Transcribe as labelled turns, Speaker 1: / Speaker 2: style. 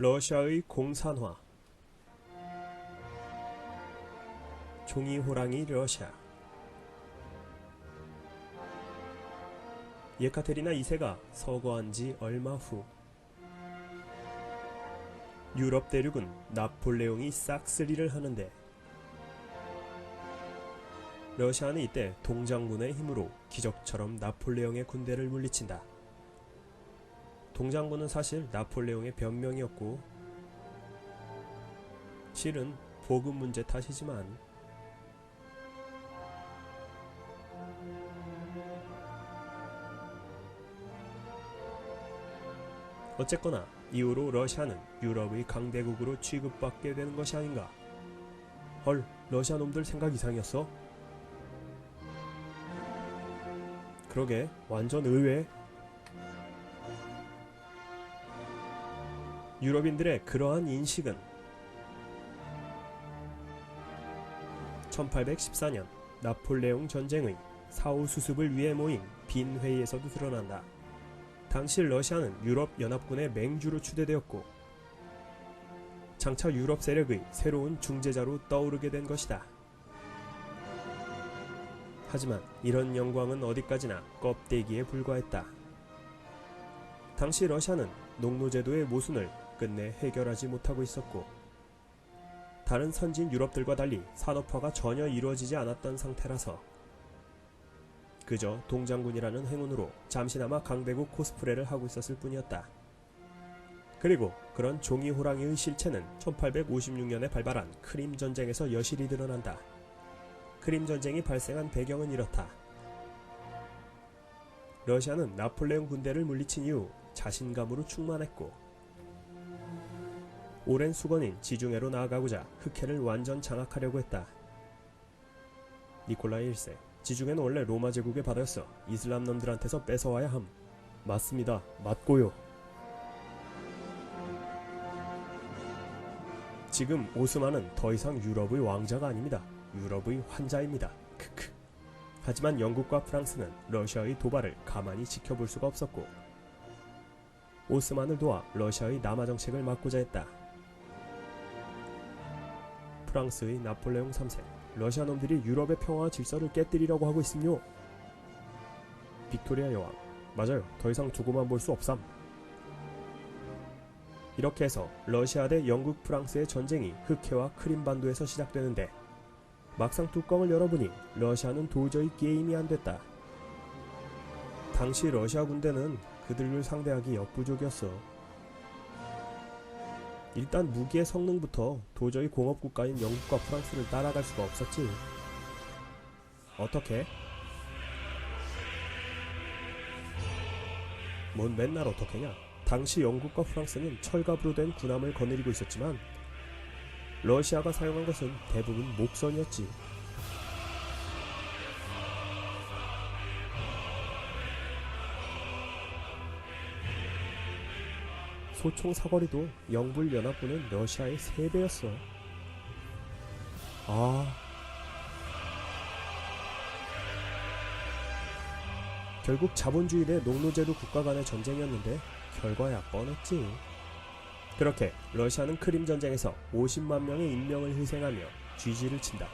Speaker 1: 러시아의 공산화 종이 호랑이 러시아 예카테리나 2세가 서거한 지 얼마 후 유럽 대륙은 나폴레옹이 싹쓸이를 하는데 러시아는 이때 동장군의 힘으로 기적처럼 나폴레옹의 군대를 물리친다. 동장군은 사실 나폴레옹의 변명이었고 실은 보급 문제 탓이지만 어쨌거나 이후로 러시아는 유럽의 강대국으로 취급받게 되는 것이 아닌가. 헐, 러시아 놈들 생각 이상이었어? 그러게, 완전 의외. 유럽인들의 그러한 인식은 1814년 나폴레옹 전쟁의 사후 수습을 위해 모인 빈 회의에서도 드러난다. 당시 러시아는 유럽 연합군의 맹주로 추대되었고 장차 유럽 세력의 새로운 중재자로 떠오르게 된 것이다. 하지만 이런 영광은 어디까지나 껍데기에 불과했다. 당시 러시아는 농노제도의 모순을 끝내 해결하지 못하고 있었고 다른 선진 유럽들과 달리 산업화가 전혀 이루어지지 않았던 상태라서 그저 동장군이라는 행운으로 잠시나마 강대국 코스프레를 하고 있었을 뿐이었다. 그리고 그런 종이 호랑이의 실체는 1856년에 발발한 크림 전쟁에서 여실히 드러난다. 크림 전쟁이 발생한 배경은 이렇다. 러시아는 나폴레옹 군대를 물리친 이후 자신감으로 충만했고 오랜 수건인 지중해로 나아가고자 흑해를 완전 장악하려고 했다. 니콜라이 1세 지중해는 원래 로마 제국의 바다였어. 이슬람 놈들한테서 뺏어와야 함. 맞습니다. 맞고요. 지금 오스만은 더 이상 유럽의 왕자가 아닙니다. 유럽의 환자입니다. 크크. 하지만 영국과 프랑스는 러시아의 도발을 가만히 지켜볼 수가 없었고 오스만을 도와 러시아의 남하 정책을 막고자 했다. 프랑스의 나폴레옹 3세 러시아 놈들이 유럽의 평화와 질서를 깨뜨리려고 하고 있음요. 빅토리아 여왕. 맞아요. 더 이상 두고만 볼 수 없삼. 이렇게 해서 러시아 대 영국 프랑스의 전쟁이 흑해와 크림반도에서 시작되는데 막상 뚜껑을 열어보니 러시아는 도저히 게임이 안 됐다. 당시 러시아 군대는 그들을 상대하기 역부족이었어. 일단 무기의 성능부터 도저히 공업국가인 영국과 프랑스를 따라갈 수가 없었지. 어떻게? 뭔 맨날 어떻게냐? 당시 영국과 프랑스는 철갑으로 된 군함을 거느리고 있었지만 러시아가 사용한 것은 대부분 목선이었지. 소총 사거리도 영불 연합군은 러시아의 3배였어. 아. 결국 자본주의 대 농노제도 국가 간의 전쟁이었는데 결과야 뻔했지. 그렇게 러시아는 크림 전쟁에서 50만 명의 인명을 희생하며 쥐지를 친다.